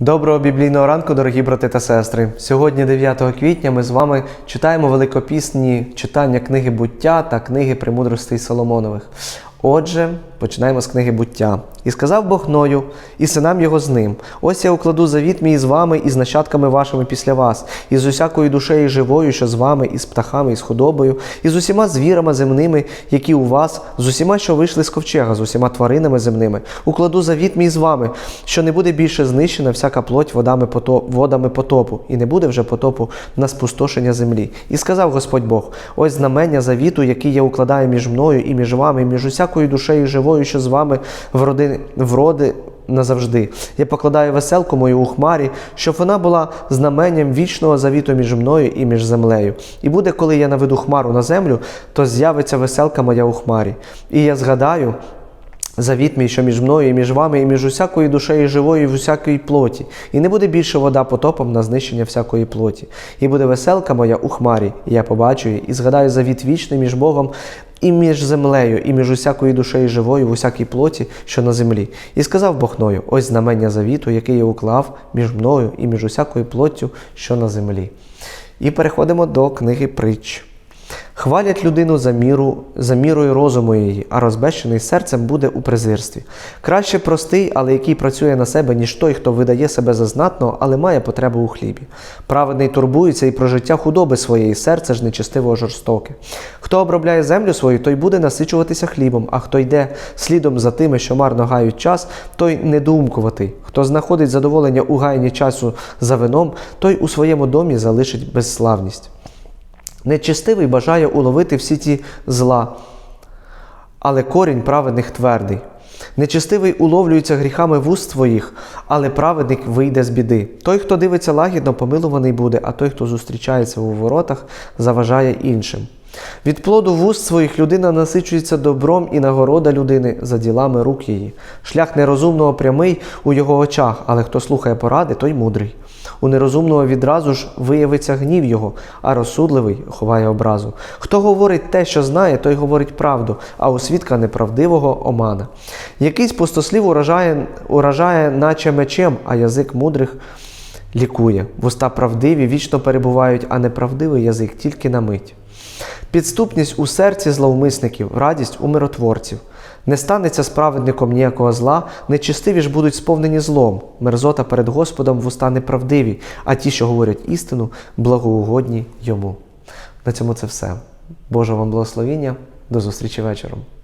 Доброго біблійного ранку, дорогі брати та сестри. Сьогодні, 9 квітня, ми з вами читаємо великопісні читання книги буття та книги премудростей Соломонових. Отже, починаємо з книги буття. І сказав Бог Ною, і синам його з ним: Ось я укладу завіт мій з вами і з нащадками вашими після вас, і з усякою душею живою, що з вами, і з птахами, і з худобою, і з усіма звірами земними, які у вас, з усіма, що вийшли з ковчега, з усіма тваринами земними. Укладу завіт мій з вами, що не буде більше знищена всяка плоть водами, пото- водами потопу, і не буде вже потопу на спустошення землі. І сказав Господь Бог: ось знамення завіту, який я укладаю між мною і між вами, і між усякою душею живою, що з вами в родини вроди назавжди. Я покладаю веселку мою у хмарі, щоб вона була знаменням вічного завіту між мною і між землею. І буде, коли я наведу хмару на землю, то з'явиться веселка моя у хмарі. І я згадаю. Завіт мій, що між мною і між вами, і між усякою душею живою, і в усякої плоті. І не буде більше вода потопом на знищення всякої плоті. І буде веселка моя у хмарі, і я побачу її, і згадаю завіт вічний між Богом і між землею, і між усякою душею живою, в усякій плоті, що на землі. І сказав Бог Ною, ось знамення завіту, який я уклав між мною і між усякою плоттю, що на землі. І переходимо до книги притч. Хвалять людину за міру, за мірою розуму її, а розбещений серцем буде у презирстві. Краще простий, але який працює на себе, ніж той, хто видає себе за знатного, але має потребу у хлібі. Праведний турбується і про життя худоби своєї, серце ж нечестивого жорстоке. Хто обробляє землю свою, той буде насичуватися хлібом, а хто йде слідом за тими, що марно гають час, той недоумкуватий. Хто знаходить задоволення у гаянні часу за вином, той у своєму домі залишить безславність. Нечестивий бажає уловити всі ті зла, але корінь праведних твердий. Нечестивий уловлюється гріхами вуст своїх, але праведник вийде з біди. Той, хто дивиться лагідно, помилуваний буде, а той, хто зустрічається у воротах, заважає іншим. Від плоду вуст своїх людина насичується добром і нагорода людини за ділами рук її. Шлях нерозумного прямий у його очах, але хто слухає поради, той мудрий. У нерозумного відразу ж виявиться гнів його, а розсудливий ховає образу. Хто говорить те, що знає, той говорить правду, а у свідка неправдивого омана. Якийсь пустослів уражає, уражає, наче мечем, а язик мудрих лікує. Вуста правдиві вічно перебувають, а неправдивий язик тільки на мить. Підступність у серці зловмисників, радість у миротворців. Не станеться справедником ніякого зла, нечистиві ж будуть сповнені злом. Мерзота перед Господом вуста неправдиві, а ті, що говорять істину, благоугодні йому. На цьому це все. Божого вам благословіння. До зустрічі вечором.